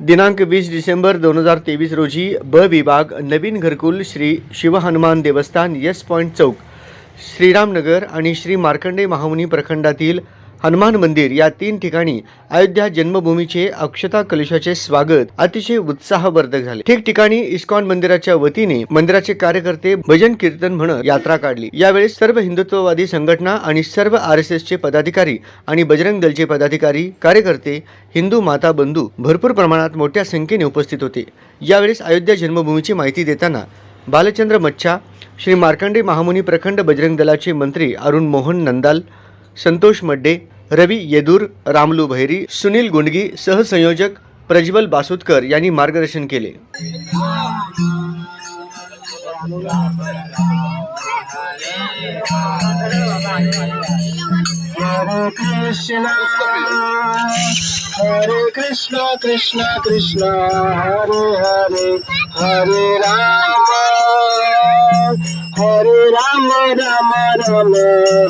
दिनांक वीस डिसेंबर दोन हजार तेवीस रोजी ब विभाग नवीन घरकुल श्री शिवहनुमान देवस्थान यस पॉईंट चौक श्रीरामनगर आणि श्री मार्कंडे महामुनी प्रखंडातील हनुमान मंदिर या तीन ठिकाणी अयोध्या जन्मभूमीचे अक्षता कलशाचे स्वागत अतिशय उत्साहवर्धक झाले. ठिकठिकाणी इस्कॉन मंदिराच्या वतीने मंदिराचे कार्यकर्ते भजन कीर्तन म्हणत यात्रा काढली. यावेळी सर्व हिंदुत्ववादी संघटना आणि सर्व आर एस एसचे पदाधिकारी आणि बजरंग दलचे पदाधिकारी कार्यकर्ते हिंदू माता बंधू भरपूर प्रमाणात मोठ्या संख्येने उपस्थित होते. यावेळेस अयोध्या जन्मभूमीची माहिती देताना बालचंद्र मच्छा श्री मार्कंडे महामुनी प्रखंड बजरंग दलाचे मंत्री अरुण मोहन नंदाल संतोष मड्डे रवी येदूर रामलू भैरी सुनील गुंडगी सहसंयोजक प्रज्वल बासुतकर यांनी मार्गदर्शन केले Hare Krishna, Hare Krishna, Krishna Krishna, Hare Hare, Hare Rama, Ram Ram Ram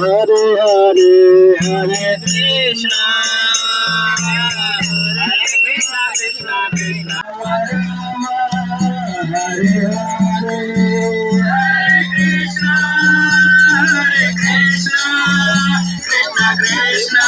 Krishna. Hare Hare Krishna Krishna, Krishna, Krishna, Krishna.